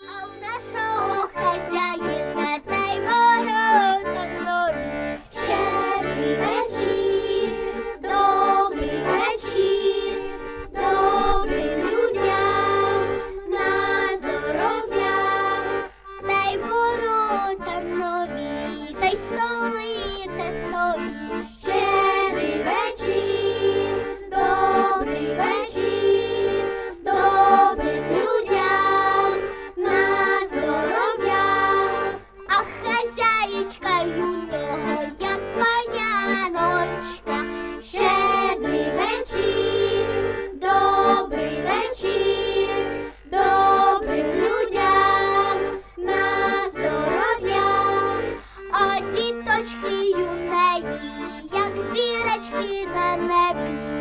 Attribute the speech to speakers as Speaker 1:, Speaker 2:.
Speaker 1: Oh, that's so Квіточки у як зірочки на небі.